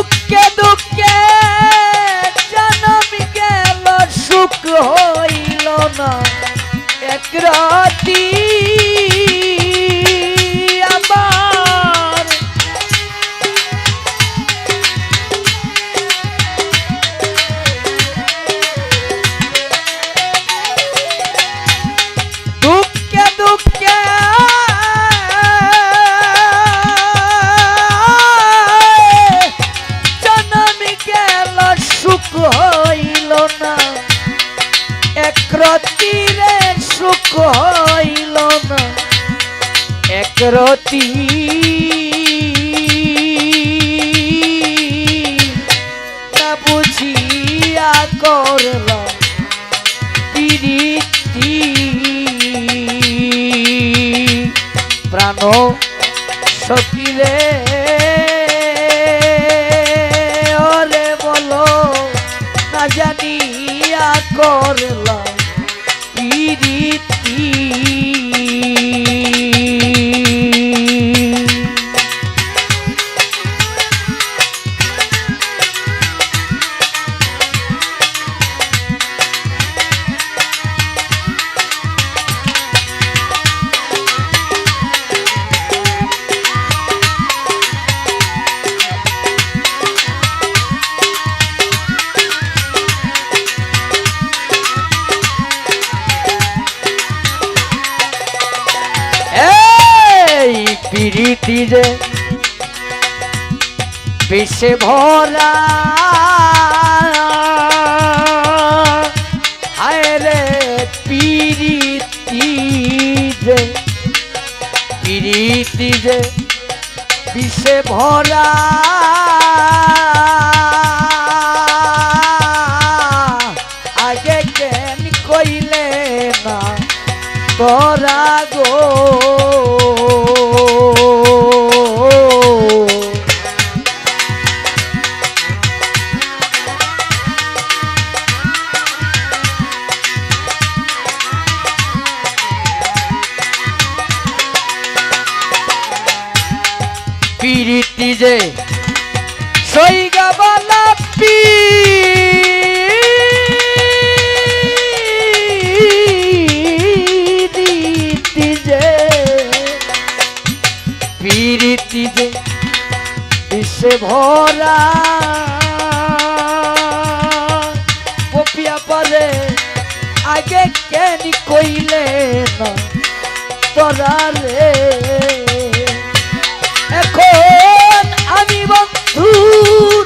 দুঃখে দুঃখে জনম গেল সুখ হইল না। এক রাতি রতিরে সুখ হইল না। এক রতি না বুঝিয়া করলাম প্রীতি প্রাণ সকিলে যে বিষে ভরা। হায় রে পিরিতি যে পিরিতি যে বিষে ভরা। আগে কেন কইলে না তোরা গো? পিরিতি যে সইগা বালা পিরিতি যে। বিশ্বে ভরা। পপিয়া পারে আগে কেন কইলে না তোরা রে? Ooh.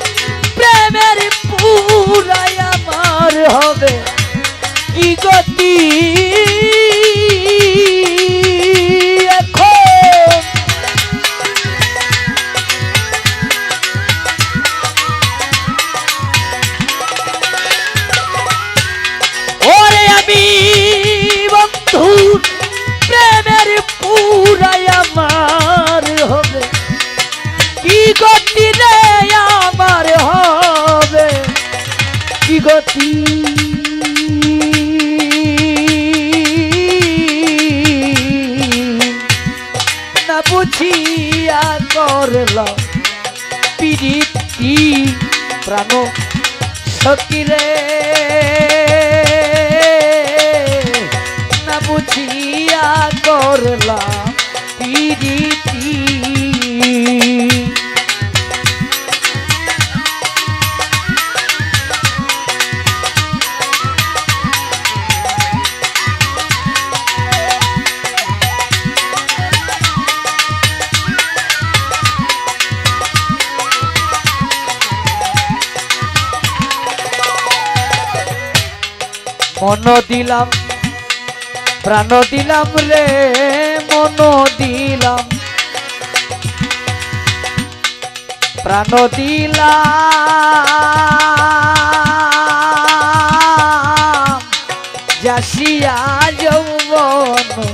না বুঝিয়া করলাম পিরিতি প্রাণ সকিরে না বুঝিয়া করলাম পিরিতি মন দিলাম প্রাণ দিলাম রে মন দিলাম। প্রাণ দিলাম যাসিয়া যৌবন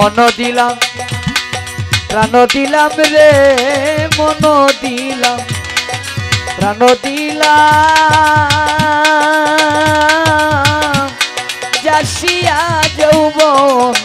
মন দিলাম প্রাণ দিলাম রে মন দিলাম প্রাণ দিলাম। যাসিয়া যৌবন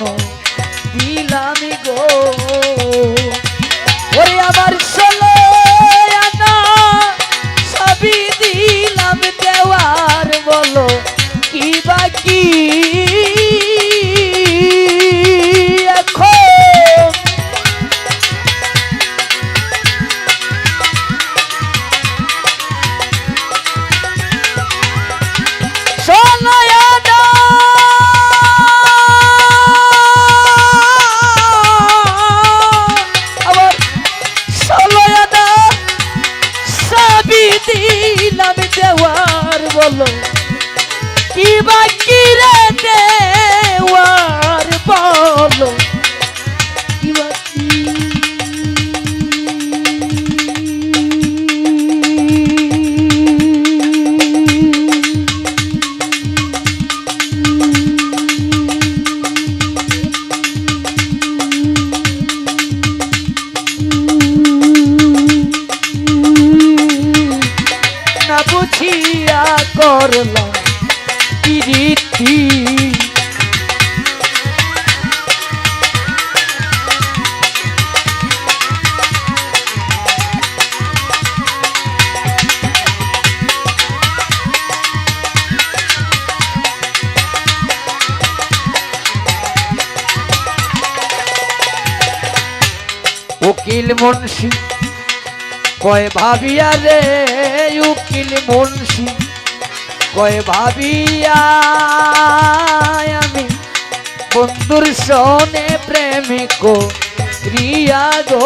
সবই দিলাম দেওয়ার বলো। কি বাকি রে দেওয়ার বলো? উকিল মুন্সি। কয় ভাবিয়া রে উকিল মুন্সি। কয় ভাবিয়া আমি বন্ধুর সনে প্রেমিক রিয়া গো।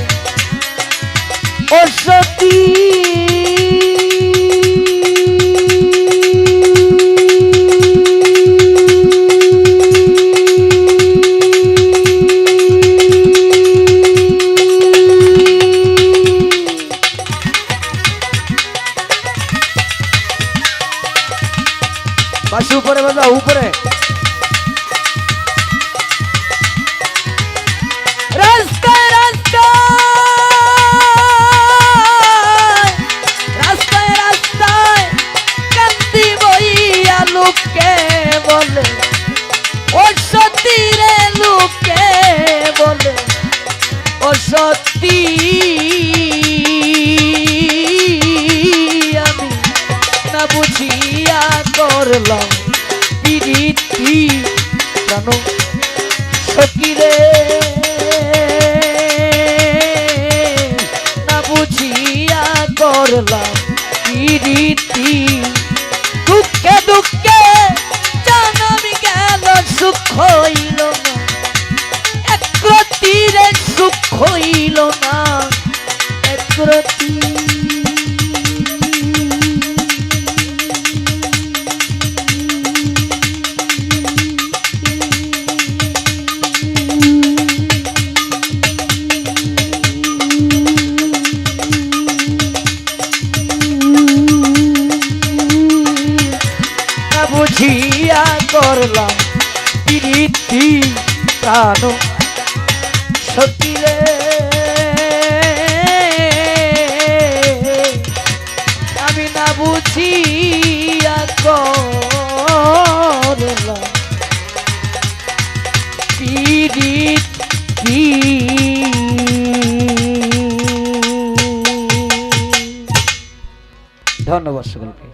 করলাম। পিরিতি জানো সকিরে না বুঝিয়া করলাম পিরিতি। দুঃখে দুঃখে জানামি গেল, সুখ হইল না। একরতিরে সুখ হইল না। না প্রাণ সত্যি রে। আমি না বুঝিয়া করলাম। প্রীতি ধন্যবাদ সকলকে।